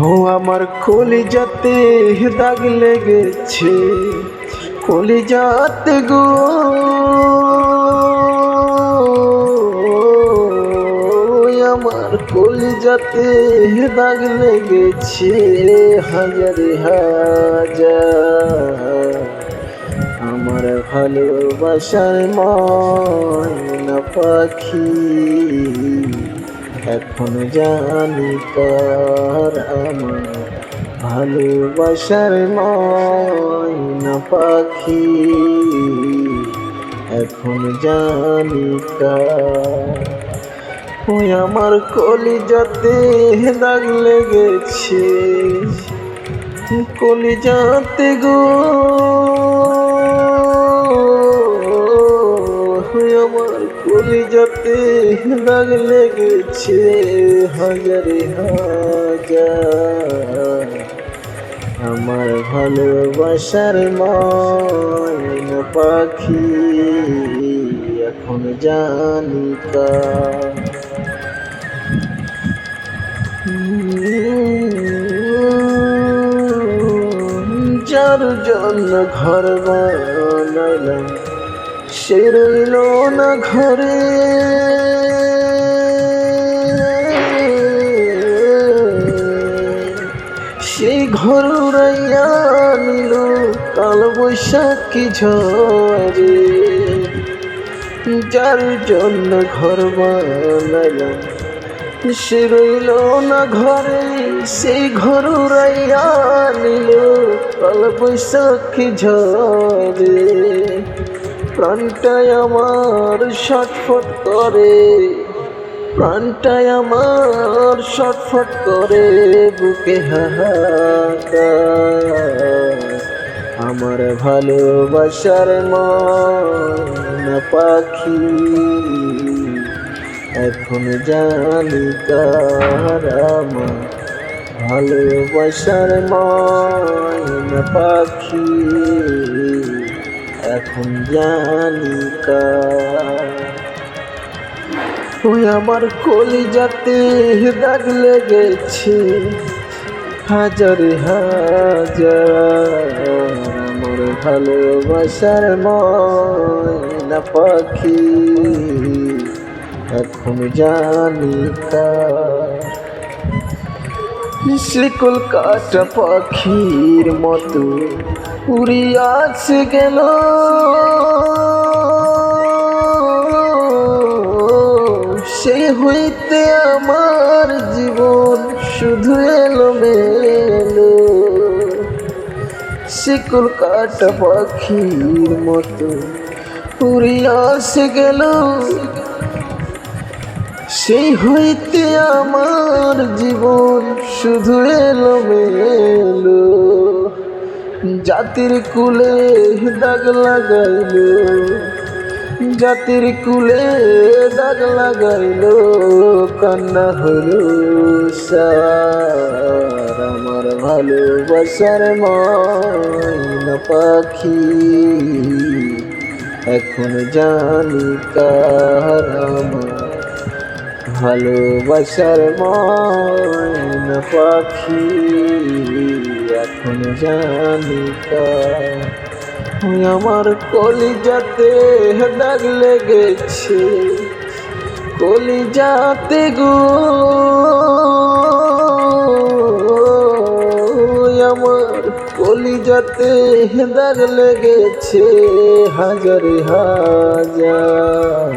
ও আমার কলিজাতে দাগ লেগেছে, কলিজাতে গো। আমার কলিজাতে দাগ লেগেছে, হাজারে হাজার। আমার ভালোবাসার ময়না পাখি এখন জানি কার আমার ভালোবাসার ময়না পাখি। এখন জানি ওই আমার কলিজাতে দাগ লেগেছে। কলিজাতে গো কলিজাতে দাগ লেগেছে, হাজারে হাজার। আমার ভালোবাসার মন পাখি, এখন জানি যার জন্য ঘর বানাইলাম সে রইল না ঘরে। সেই ঘর উড়াইয়া নিল কাল বৈশাখী ঝরে যার জন্য ঘর বানাইলাম সে রইল না ঘরে সেই ঘর উড়াইয়া নিল কাল বৈশাখী ঝরে প্রাণটায় আমার ছটফট করে প্রাণটায় আমার ছটফট করে, বুকে আমার ভালোবাসার মন পাখি, এখন জানি আমার ভালোবাসার মন পাখি। এখন জানি ওই আমার কলিজাতে দাগ লেগেছে, হাজার হাজার। আমার ভালোবাসার ময়না পাখি, এখন জানি কার। শিকল কাটা পাখির মতো উড়িয়াছে গেল। সে হইতে আমার জীবন শুধু এলো মেলো শিকল কাটা পাখির মতো উড়িয়াছে গেল। সেই হইতে আমার জীবন শুধু এলো মেলো জাতির কুলে দাগ লাগাইলো, জাতির কুলে দাগ লাগাইলো, কান্না হলো সার। আমার ভালোবাসার ময়না পাখি, এখন জানি কার আমার ভালোবাসার মন পাখি, এখন জানি আমার কলিজাতে দাগ লেগেছে, কলিজাতে গো। আমার কলিজাতে দাগ লেগেছে, হাজার হাজার